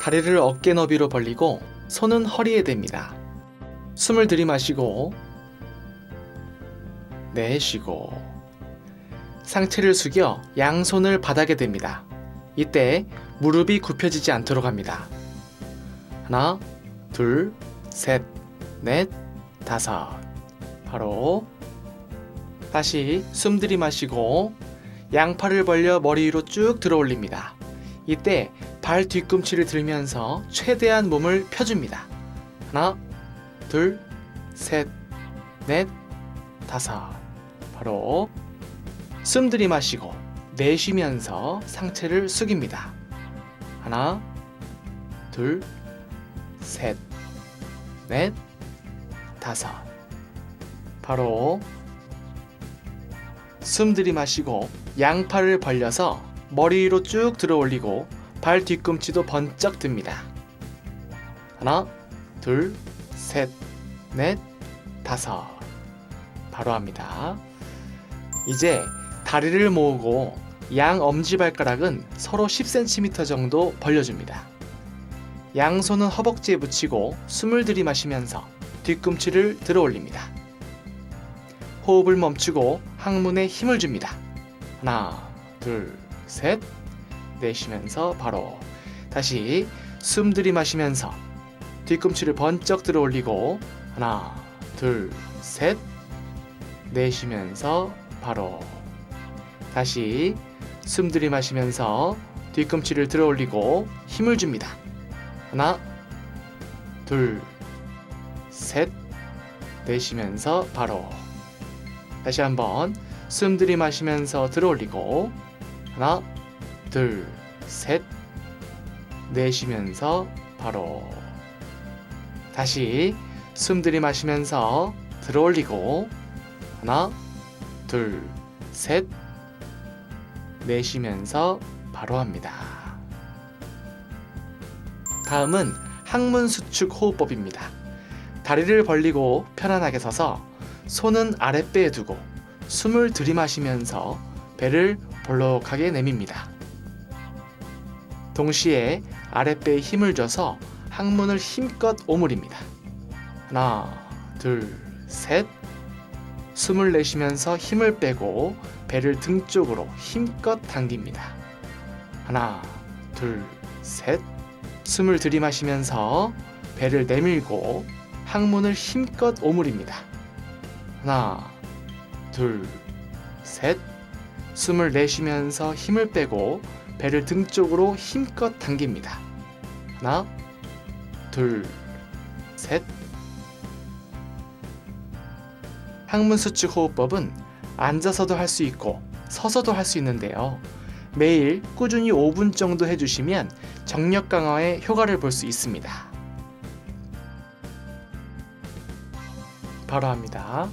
다리를 어깨 너비로 벌리고 손은 허리에 댑니다. 숨을 들이마시고 내쉬고 상체를 숙여 양손을 바닥에 댑니다. 이때 무릎이 굽혀지지 않도록 합니다. 하나, 둘, 셋, 넷, 다섯. 바로 다시 숨 들이마시고 양팔을 벌려 머리 위로 쭉 들어 올립니다. 이때 발 뒤꿈치를 들면서 최대한 몸을 펴줍니다. 하나, 둘, 셋, 넷, 다섯. 바로 숨 들이마시고 내쉬면서 상체를 숙입니다. 하나, 둘, 셋, 넷, 다섯. 바로 숨 들이마시고 양팔을 벌려서 머리 위로 쭉 들어 올리고 발 뒤꿈치도 번쩍 듭니다. 하나, 둘, 셋, 넷, 다섯. 바로 합니다. 이제 다리를 모으고 양 엄지발가락은 서로 10cm 정도 벌려줍니다. 양손은 허벅지에 붙이고 숨을 들이마시면서 뒤꿈치를 들어 올립니다. 호흡을 멈추고 항문에 힘을 줍니다. 하나, 둘, 셋. 내쉬면서 바로 다시 숨 들이마시면서 뒤꿈치를 번쩍 들어 올리고 하나, 둘, 셋. 내쉬면서 바로 다시 숨 들이마시면서 뒤꿈치를 들어 올리고 힘을 줍니다. 하나, 둘, 셋. 내쉬면서 바로 다시 한번 숨 들이마시면서 들어 올리고 하나, 둘, 셋. 내쉬면서 바로 다시 숨 들이마시면서 들어 올리고 하나, 둘, 셋. 내쉬면서 바로 합니다. 다음은 항문 수축 호흡법입니다. 다리를 벌리고 편안하게 서서 손은 아랫배에 두고 숨을 들이마시면서 배를 볼록하게 내밉니다. 동시에 아랫배에 힘을 줘서 항문을 힘껏 오므립니다. 하나, 둘, 셋. 숨을 내쉬면서 힘을 빼고 배를 등 쪽으로 힘껏 당깁니다. 하나, 둘, 셋. 숨을 들이마시면서 배를 내밀고 항문을 힘껏 오므립니다. 하나, 둘, 셋. 숨을 내쉬면서 힘을 빼고 배를 등 쪽으로 힘껏 당깁니다. 하나, 둘, 셋. 항문 수축 호흡법은 앉아서도 할 수 있고 서서도 할 수 있는데요. 매일 꾸준히 5분 정도 해주시면 정력 강화에 효과를 볼 수 있습니다. 바로 합니다.